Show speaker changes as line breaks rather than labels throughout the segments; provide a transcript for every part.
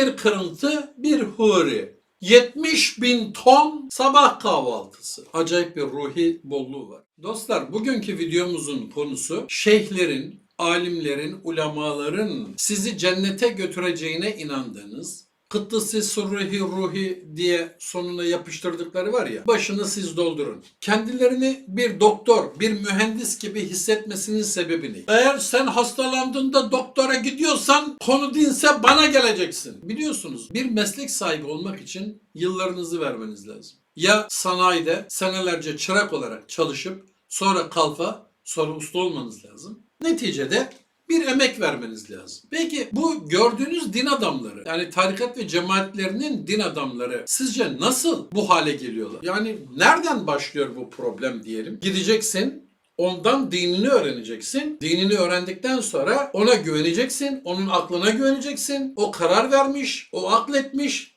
bir kırıntı, bir huri. 70 bin ton sabah kahvaltısı. Acayip bir ruhi bolluğu var. Dostlar bugünkü videomuzun konusu şeyhlerin, alimlerin, ulemaların sizi cennete götüreceğine inandığınız Kıttısı surruhi ruhi diye sonuna yapıştırdıkları var ya başını siz doldurun. Kendilerini bir doktor, bir mühendis gibi hissetmesinin sebebi ne? Eğer sen hastalandığında doktora gidiyorsan konu dinse bana geleceksin. Biliyorsunuz bir meslek sahibi olmak için yıllarınızı vermeniz lazım. Ya sanayide senelerce çırak olarak çalışıp sonra kalfa sonra usta olmanız lazım. Neticede bir emek vermeniz lazım. Peki bu gördüğünüz din adamları yani tarikat ve cemaatlerinin din adamları sizce nasıl bu hale geliyorlar? Yani nereden başlıyor bu problem diyelim? Gideceksin Ondan dinini öğreneceksin. Dinini öğrendikten sonra ona güveneceksin. Onun aklına güveneceksin. O karar vermiş, o akletmiş.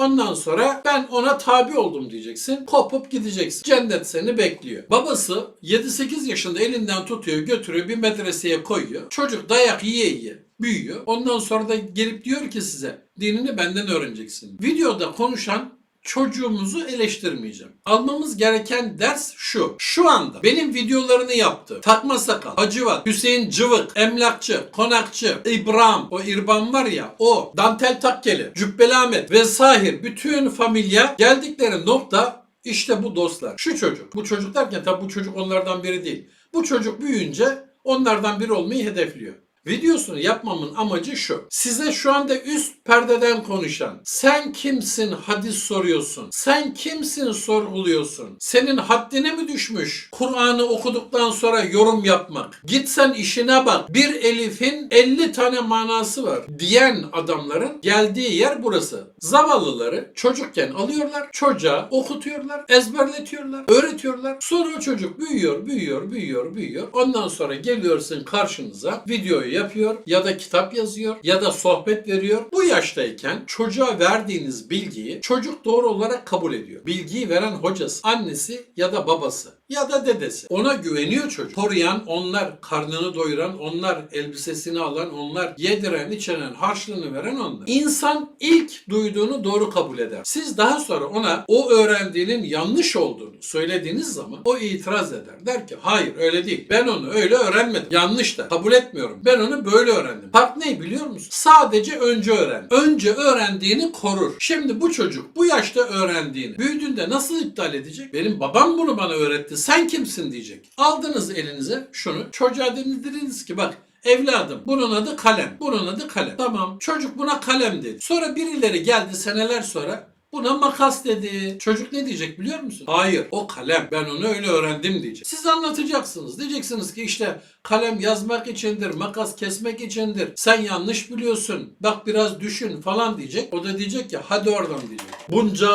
Ondan sonra ben ona tabi oldum diyeceksin. Kopup gideceksin. Cennet seni bekliyor. Babası 7-8 yaşında elinden tutuyor, götürüyor bir medreseye koyuyor. Çocuk dayak yiye yiye büyüyor. Ondan sonra da gelip diyor ki size dinini benden öğreneceksin. Videoda konuşan çocuğumuzu eleştirmeyeceğim. Almamız gereken ders şu. Şu anda benim videolarını yaptı. Takma sakal, Hacivat, Hüseyin Cıvık, Emlakçı, Konakçı, İbrahim, o İrban var ya o, Dantel Takkeli, Cübbeli Ahmet ve Sahir bütün familya geldikleri nokta işte bu dostlar. Şu çocuk. Bu çocuk derken tabi bu çocuk onlardan biri değil. Bu çocuk büyüyünce onlardan biri olmayı hedefliyor. Videosunu yapmamın amacı şu. Size şu anda üst perdeden konuşan, sen kimsin hadis soruyorsun, sen kimsin sorguluyorsun, senin haddine mi düşmüş Kur'an'ı okuduktan sonra yorum yapmak, git sen işine bak, bir elifin 50 tane manası var diyen adamların geldiği yer burası. Zavallıları çocukken alıyorlar, çocuğa okutuyorlar, ezberletiyorlar, öğretiyorlar. Sonra o çocuk büyüyor, büyüyor, büyüyor, büyüyor. Ondan sonra geliyorsun karşınıza videoyu yapıyor ya da kitap yazıyor ya da sohbet veriyor. Bu yaştayken çocuğa verdiğiniz bilgiyi çocuk doğru olarak kabul ediyor. Bilgiyi veren hocası, annesi ya da babası ya da dedesi. Ona güveniyor çocuk. Koruyan onlar, karnını doyuran onlar, elbisesini alan onlar, yediren, içeren, harçlığını veren onlar. İnsan ilk duyduğunu doğru kabul eder. Siz daha sonra ona o öğrendiğinin yanlış olduğunu söylediğiniz zaman o itiraz eder. Der ki hayır öyle değil. Ben onu öyle öğrenmedim. Yanlış da. Kabul etmiyorum. Ben onu böyle öğrendim. Fark ne biliyor musun? Sadece önce öğren. Önce öğrendiğini korur. Şimdi bu çocuk bu yaşta öğrendiğini büyüdüğünde nasıl iptal edecek? Benim babam bunu bana öğretti. Sen kimsin diyecek. Aldınız elinize şunu. Çocuğa dediniz ki bak Evladım bunun adı kalem. Bunun adı kalem. Tamam çocuk buna kalem dedi. Sonra birileri geldi seneler sonra Buna makas dedi. Çocuk ne diyecek biliyor musun? Hayır o kalem. Ben onu öyle öğrendim diyecek. Siz anlatacaksınız. Diyeceksiniz ki işte kalem yazmak içindir, makas kesmek içindir. Sen yanlış biliyorsun. Bak biraz düşün falan diyecek. O da diyecek ki hadi oradan diyecek. Bunca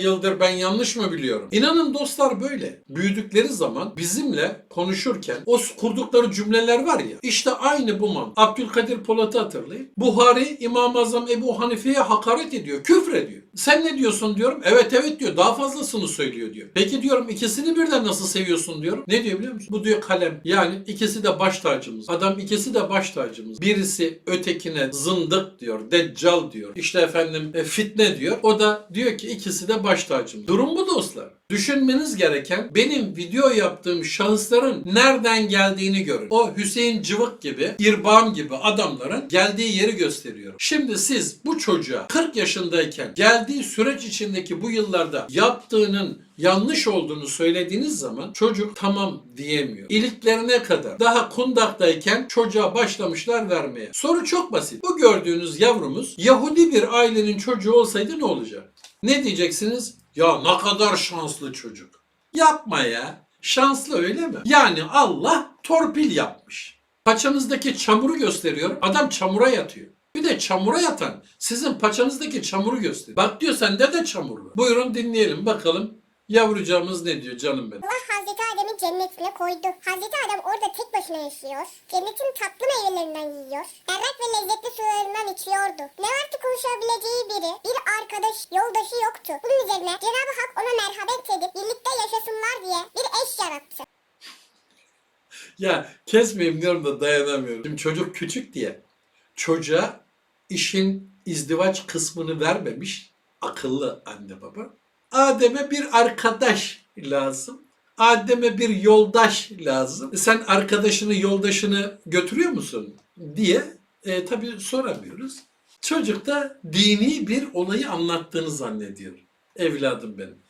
yıldır ben yanlış mı biliyorum? İnanın dostlar böyle. Büyüdükleri zaman bizimle konuşurken o kurdukları cümleler var ya işte aynı bu man. Abdülkadir Polat'ı hatırlayın. Buhari İmam-ı Azam Ebu Hanife'ye hakaret ediyor, küfür ediyor. Sen ne diyorsun diyorum. Evet evet diyor. Daha fazlasını söylüyor diyor. Peki diyorum ikisini birden nasıl seviyorsun diyorum. Ne diyor biliyor musun? Bu diyor kalem. Yani ikisi de baş tacımız. Adam ikisi de baş tacımız. Birisi ötekine zındık diyor. Deccal diyor. İşte efendim e, fitne diyor. O da diyor ki ikisi de baş tacımız. Durum bu dostlar. Düşünmeniz gereken benim video yaptığım şahısların nereden geldiğini görün. O Hüseyin Cıvık gibi, İrbam gibi adamların geldiği yeri gösteriyorum. Şimdi siz bu çocuğa 40 yaşındayken geldiği süreç içindeki bu yıllarda yaptığının yanlış olduğunu söylediğiniz zaman çocuk tamam diyemiyor. İliklerine kadar daha kundaktayken çocuğa başlamışlar vermeye. Soru çok basit. Bu gördüğünüz yavrumuz Yahudi bir ailenin çocuğu olsaydı ne olacak? Ne diyeceksiniz? Ya ne kadar şanslı çocuk. Yapma ya. Şanslı öyle mi? Yani Allah torpil yapmış. Paçanızdaki çamuru gösteriyor. Adam çamura yatıyor. Bir de çamura yatan sizin paçanızdaki çamuru gösteriyor. Bak diyor sende de çamur var. Buyurun dinleyelim bakalım yavrucağımız ne diyor canım benim.
Allah Hazreti Adem'i cennetine koydu. Hazreti Adem orada tek başına yaşıyor. Cennetin tatlı meyvelerinden yiyor. Berrak ve lezzetli sularından var ki konuşabileceği biri, bir arkadaş, yoldaşı yoktu. Bunun üzerine Cenab-ı Hak ona merhamet edip birlikte yaşasınlar diye bir eş yarattı.
Ya kesmeyeyim diyorum da dayanamıyorum. Şimdi çocuk küçük diye çocuğa işin izdivaç kısmını vermemiş akıllı anne baba. Adem'e bir arkadaş lazım. Adem'e bir yoldaş lazım. Sen arkadaşını, yoldaşını götürüyor musun diye e, tabii soramıyoruz. Çocuk da dini bir olayı anlattığını zannediyor. Evladım benim.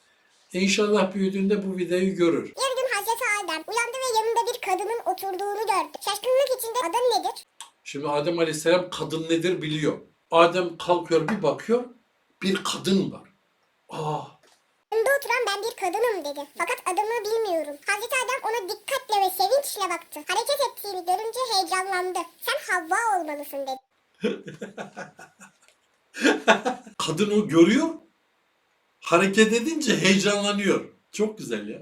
İnşallah büyüdüğünde bu videoyu görür.
Bir gün Hazreti Adem uyandı ve yanında bir kadının oturduğunu gördü. Şaşkınlık içinde adın nedir?
Şimdi Adem Aleyhisselam kadın nedir biliyor. Adem kalkıyor bir bakıyor bir kadın var. Aa
Yanında oturan ben bir kadınım dedi. Fakat adımı bilmiyorum. Hazreti Adem ona dikkatle ve sevinçle baktı. Hareket ettiğini görünce heyecanlandı. Olmalısın dedi.
kadın o görüyor hareket edince heyecanlanıyor. Çok güzel ya.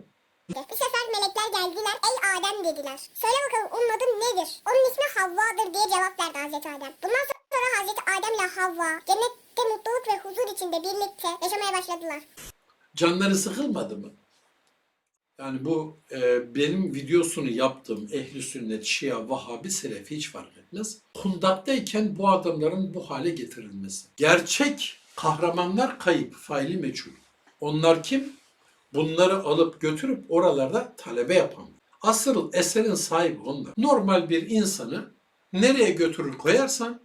Bir sefer melekler geldiler. Ey Adem dediler. Söyle bakalım onun adı nedir? Onun ismi Havva'dır diye cevap verdi Hazreti Adem. Bundan sonra Hazreti Adem ile Havva cennette mutluluk ve huzur içinde birlikte yaşamaya başladılar.
Canları sıkılmadı mı? Yani bu e, benim videosunu yaptığım ehli sünnet, şia, vahabi, selefi hiç fark etmez. Kundaktayken bu adamların bu hale getirilmesi. Gerçek kahramanlar kayıp, faili meçhul. Onlar kim? Bunları alıp götürüp oralarda talebe yapan. Asıl eserin sahibi onlar. Normal bir insanı nereye götürür koyarsan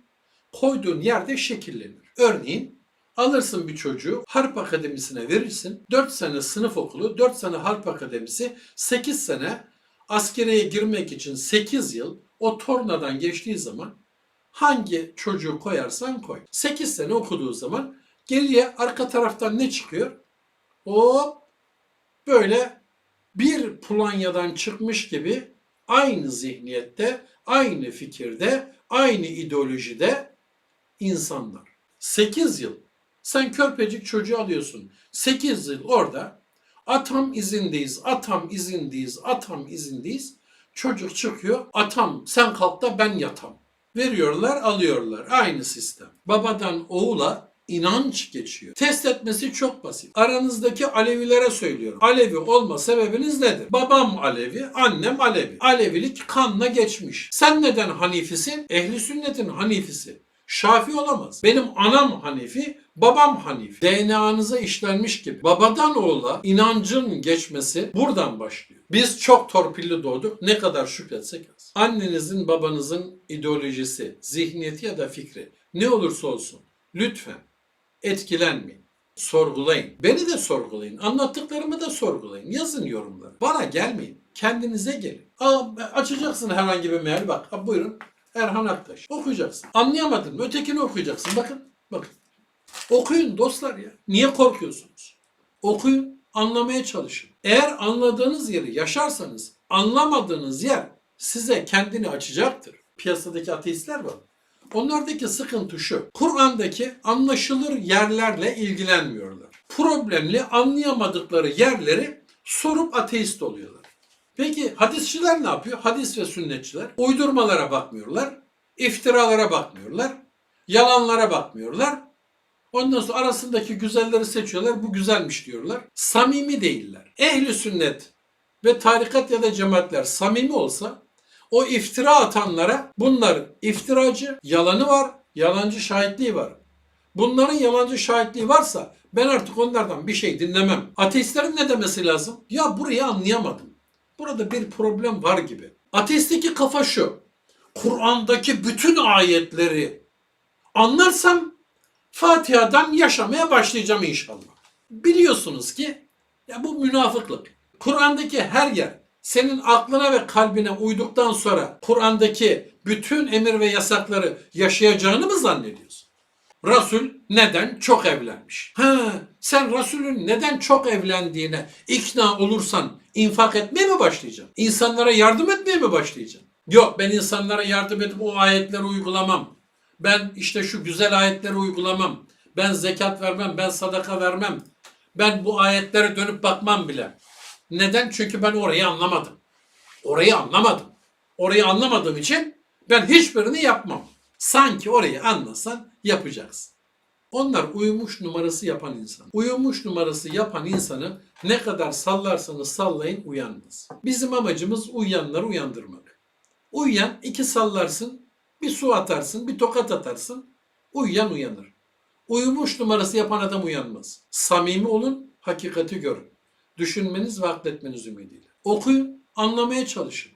koyduğun yerde şekillenir. Örneğin alırsın bir çocuğu harp akademisine verirsin. 4 sene sınıf okulu, 4 sene harp akademisi, 8 sene askereye girmek için 8 yıl o tornadan geçtiği zaman hangi çocuğu koyarsan koy. 8 sene okuduğu zaman geriye arka taraftan ne çıkıyor? Hop böyle bir Polonya'dan çıkmış gibi aynı zihniyette, aynı fikirde, aynı ideolojide insanlar. 8 yıl. Sen körpecik çocuğu alıyorsun. 8 yıl orada atam izindeyiz, atam izindeyiz, atam izindeyiz. Çocuk çıkıyor. Atam sen kalk da ben yatam. Veriyorlar, alıyorlar. Aynı sistem. Babadan oğula inanç geçiyor. Test etmesi çok basit. Aranızdaki Alevilere söylüyorum. Alevi olma sebebiniz nedir? Babam Alevi, annem Alevi. Alevilik kanla geçmiş. Sen neden Hanifisin? Ehli sünnetin Hanifisi. Şafi olamaz. Benim anam Hanifi, babam Hanifi. DNA'nıza işlenmiş gibi. Babadan oğula inancın geçmesi buradan başlıyor. Biz çok torpilli doğduk. Ne kadar şükretsek az. Annenizin, babanızın ideolojisi, zihniyeti ya da fikri ne olursa olsun lütfen etkilenmeyin. Sorgulayın. Beni de sorgulayın. Anlattıklarımı da sorgulayın. Yazın yorumları. Bana gelmeyin. Kendinize gelin. Aa, açacaksın herhangi bir meal bak. Ha, buyurun. Erhan Aktaş. Okuyacaksın. Anlayamadın mı? Ötekini okuyacaksın. Bakın. Bakın. Okuyun dostlar ya. Niye korkuyorsunuz? Okuyun. Anlamaya çalışın. Eğer anladığınız yeri yaşarsanız anlamadığınız yer size kendini açacaktır. Piyasadaki ateistler var. Onlardaki sıkıntı şu. Kur'an'daki anlaşılır yerlerle ilgilenmiyorlar. Problemli anlayamadıkları yerleri sorup ateist oluyorlar. Peki hadisçiler ne yapıyor? Hadis ve sünnetçiler uydurmalara bakmıyorlar, iftiralara bakmıyorlar, yalanlara bakmıyorlar. Ondan sonra arasındaki güzelleri seçiyorlar. Bu güzelmiş diyorlar. Samimi değiller. Ehli sünnet ve tarikat ya da cemaatler samimi olsa o iftira atanlara bunlar iftiracı, yalanı var, yalancı şahitliği var. Bunların yalancı şahitliği varsa ben artık onlardan bir şey dinlemem. Ateistlerin ne demesi lazım? Ya burayı anlayamadım. Burada bir problem var gibi. Ateistteki kafa şu. Kur'an'daki bütün ayetleri anlarsam Fatiha'dan yaşamaya başlayacağım inşallah. Biliyorsunuz ki ya bu münafıklık. Kur'an'daki her yer senin aklına ve kalbine uyduktan sonra Kur'an'daki bütün emir ve yasakları yaşayacağını mı zannediyorsun? Resul neden çok evlenmiş? Ha, sen Resul'ün neden çok evlendiğine ikna olursan infak etmeye mi başlayacaksın? İnsanlara yardım etmeye mi başlayacaksın? Yok ben insanlara yardım edip o ayetleri uygulamam. Ben işte şu güzel ayetleri uygulamam. Ben zekat vermem, ben sadaka vermem. Ben bu ayetlere dönüp bakmam bile. Neden? Çünkü ben orayı anlamadım. Orayı anlamadım. Orayı anlamadığım için ben hiçbirini yapmam. Sanki orayı anlasan yapacaksın. Onlar uyumuş numarası yapan insan. Uyumuş numarası yapan insanı ne kadar sallarsanız sallayın uyanmaz. Bizim amacımız uyuyanları uyandırmak. Uyuyan iki sallarsın, bir su atarsın, bir tokat atarsın. Uyuyan uyanır. Uyumuş numarası yapan adam uyanmaz. Samimi olun, hakikati görün. Düşünmeniz ve akletmeniz ümidiyle. Okuyun, anlamaya çalışın.